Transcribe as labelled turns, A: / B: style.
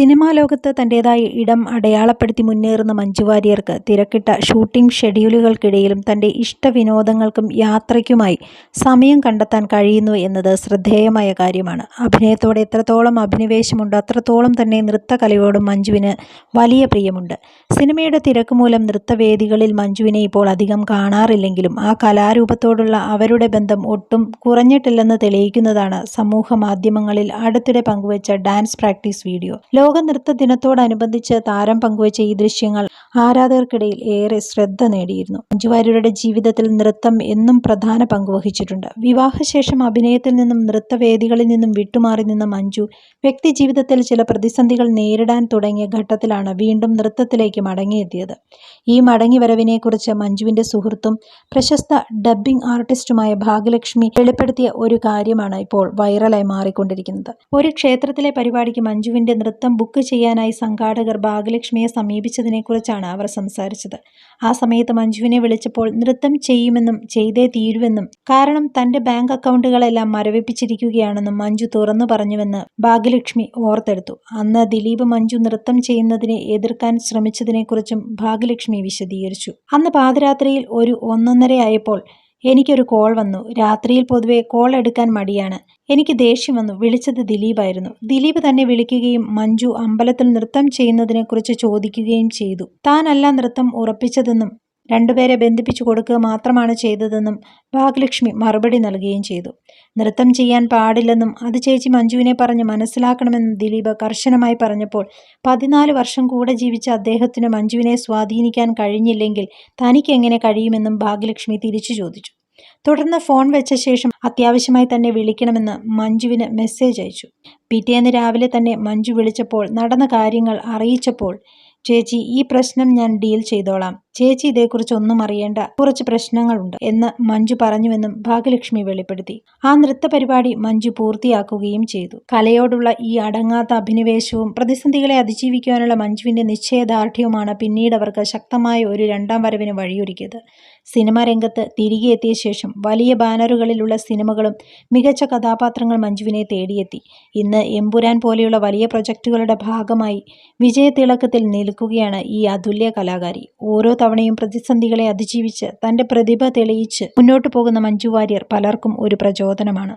A: Cinema ലോകത്ത് തന്റേതായ ഇടം അടയാളപ്പെടുത്തി മുന്നേറുന്ന മഞ്ജു വാര്യർക്ക് തിരക്കിട്ട ഷൂട്ടിംഗ് ഷെഡ്യൂളുകൾക്കിടയിലും തന്റെ ഇഷ്ടവിനോദങ്ങൾക്കും യാത്രയ്ക്കുമായി സമയം കണ്ടെത്താൻ കഴിയുന്നു എന്നത് ശ്രദ്ധേയമായ കാര്യമാണ്. അഭിനയത്തോടെ എത്രത്തോളം അഭിനിവേശമുണ്ട് അത്രത്തോളം തന്നെ നൃത്തകലയോടും മഞ്ജുവിന് വലിയ പ്രിയമുണ്ട്. സിനിമയുടെ തിരക്ക് മൂലം നൃത്തവേദികളിൽ മഞ്ജുവിനെ ഇപ്പോൾ അധികം കാണാറില്ലെങ്കിലും ആ കലാരൂപത്തോടുള്ള അവരുടെ ബന്ധം ഒട്ടും കുറഞ്ഞിട്ടില്ലെന്ന് തെളിയിക്കുന്നതാണ് സമൂഹ മാധ്യമങ്ങളിൽ അടുത്തിടെ പങ്കുവച്ച ഡാൻസ് പ്രാക്ടീസ് വീഡിയോ. ലോക നൃത്ത ദിനത്തോടനുബന്ധിച്ച് താരം പങ്കുവച്ച ഈ ദൃശ്യങ്ങൾ ആരാധകർക്കിടയിൽ ഏറെ ശ്രദ്ധ നേടിയിരുന്നു. മഞ്ജു വാര്യരുടെ ജീവിതത്തിൽ നൃത്തം എന്നും പ്രധാന പങ്കുവഹിച്ചിട്ടുണ്ട് വിവാഹശേഷം അഭിനയത്തിൽ നിന്നും നൃത്തവേദികളിൽ നിന്നും വിട്ടുമാറി നിന്ന മഞ്ജു വ്യക്തി ജീവിതത്തിൽ ചില പ്രതിസന്ധികൾ നേരിടാൻ തുടങ്ങിയ ഘട്ടത്തിലാണ് വീണ്ടും നൃത്തത്തിലേക്ക് മടങ്ങിയെത്തിയത്. ഈ മടങ്ങിവരവിനെക്കുറിച്ച് മഞ്ജുവിന്റെ സുഹൃത്തും പ്രശസ്ത ഡബ്ബിംഗ് ആർട്ടിസ്റ്റുമായ ഭാഗ്യലക്ഷ്മി വെളിപ്പെടുത്തിയ ഒരു കാര്യമാണ് ഇപ്പോൾ വൈറലായി മാറിക്കൊണ്ടിരിക്കുന്നത്. ഒരു ക്ഷേത്രത്തിലെ പരിപാടിക്ക് മഞ്ജുവിന്റെ നൃത്തം ബുക്ക് ചെയ്യാനായി സംഘാടകർ ഭാഗ്യലക്ഷ്മിയെ സമീപിച്ചതിനെക്കുറിച്ചാണ് അവർ സംസാരിച്ചത്. ആ സമയത്ത് മഞ്ജുവിനെ വിളിച്ചപ്പോൾ നൃത്തം ചെയ്യുമെന്നും ചെയ്തേ തീരുവെന്നും കാരണം തന്റെ ബാങ്ക് അക്കൗണ്ടുകളെല്ലാം മരവിപ്പിച്ചിരിക്കുകയാണെന്നും മഞ്ജു തുറന്നു പറഞ്ഞുവെന്ന് ഭാഗ്യലക്ഷ്മി ഓർത്തെടുത്തു. അന്ന് ദിലീപ് മഞ്ജു നൃത്തം ചെയ്യുന്നതിനെ എതിർക്കാൻ ശ്രമിച്ചതിനെക്കുറിച്ചും ഭാഗ്യലക്ഷ്മി വിശദീകരിച്ചു. അന്ന് പാതിരാത്രിയിൽ ഒരു ഒന്നൊന്നരയായപ്പോൾ എനിക്കൊരു കോൾ വന്നു. രാത്രിയിൽ പൊതുവെ കോൾ എടുക്കാൻ മടിയാണ്. എനിക്ക് ദേഷ്യം വന്നു. വിളിച്ചത് ദിലീപായിരുന്നു. ദിലീപ് തന്നെ വിളിക്കുകയും മഞ്ജു അമ്പലത്തിൽ നൃത്തം ചെയ്യുന്നതിനെക്കുറിച്ച് ചോദിക്കുകയും ചെയ്തു. താനല്ല നൃത്തം ഉറപ്പിച്ചതെന്നും രണ്ടുപേരെ ബന്ധിപ്പിച്ചു കൊടുക്കുക മാത്രമാണ് ചെയ്തതെന്നും ഭാഗ്യലക്ഷ്മി മറുപടി നൽകുകയും ചെയ്തു. നൃത്തം ചെയ്യാൻ പാടില്ലെന്നും അത് ചേച്ചി മഞ്ജുവിനെ പറഞ്ഞ് മനസ്സിലാക്കണമെന്നും ദിലീപ് കർശനമായി പറഞ്ഞപ്പോൾ പതിനാല് വർഷം കൂടെ ജീവിച്ച അദ്ദേഹത്തിന് മഞ്ജുവിനെ സ്വാധീനിക്കാൻ കഴിഞ്ഞില്ലെങ്കിൽ തനിക്ക് എങ്ങനെ കഴിയുമെന്നും ഭാഗ്യലക്ഷ്മി തിരിച്ചു ചോദിച്ചു. തുടർന്ന് ഫോൺ വെച്ച ശേഷം അത്യാവശ്യമായി തന്നെ വിളിക്കണമെന്ന് മഞ്ജുവിന് മെസ്സേജ് അയച്ചു. പിറ്റേന്ന് രാവിലെ തന്നെ മഞ്ജു വിളിച്ചപ്പോൾ നടന്ന കാര്യങ്ങൾ അറിയിച്ചപ്പോൾ ചേച്ചി ഈ പ്രശ്നം ഞാൻ ഡീൽ ചെയ്തോളാം. ചേച്ചി ഇതേക്കുറിച്ച് ഒന്നും അറിയേണ്ട. കുറച്ച് പ്രശ്നങ്ങളുണ്ട് എന്ന് മഞ്ജു പറഞ്ഞുവെന്നും ഭാഗ്യലക്ഷ്മി വെളിപ്പെടുത്തി. ആ നൃത്ത പരിപാടി മഞ്ജു പൂർത്തിയാക്കുകയും ചെയ്തു. കലയോടുള്ള ഈ അടങ്ങാത്ത അഭിനിവേശവും പ്രതിസന്ധികളെ അതിജീവിക്കാനുള്ള മഞ്ജുവിന്റെ നിശ്ചയദാർഢ്യവുമാണ് പിന്നീട് അവർക്ക് ശക്തമായ ഒരു രണ്ടാം വരവിന് വഴിയൊരുക്കിയത്. സിനിമാ രംഗത്ത് തിരികെ എത്തിയ ശേഷം വലിയ ബാനറുകളിലുള്ള സിനിമകളും മികച്ച കഥാപാത്രങ്ങൾ മഞ്ജുവിനെ തേടിയെത്തി. ഇന്ന് എമ്പുരാൻ പോലെയുള്ള വലിയ പ്രൊജക്റ്റുകളുടെ ഭാഗമായി വിജയത്തിളക്കത്തിൽ നിൽക്കുകയാണ് ഈ അതുല്യ കലാകാരി. ഓരോ തവണയും പ്രതിസന്ധികളെ അതിജീവിച്ച് തന്റെ പ്രതിഭ തെളിയിച്ച് മുന്നോട്ടു പോകുന്ന മഞ്ജു വാര്യർ പലർക്കും ഒരു പ്രചോദനമാണ്.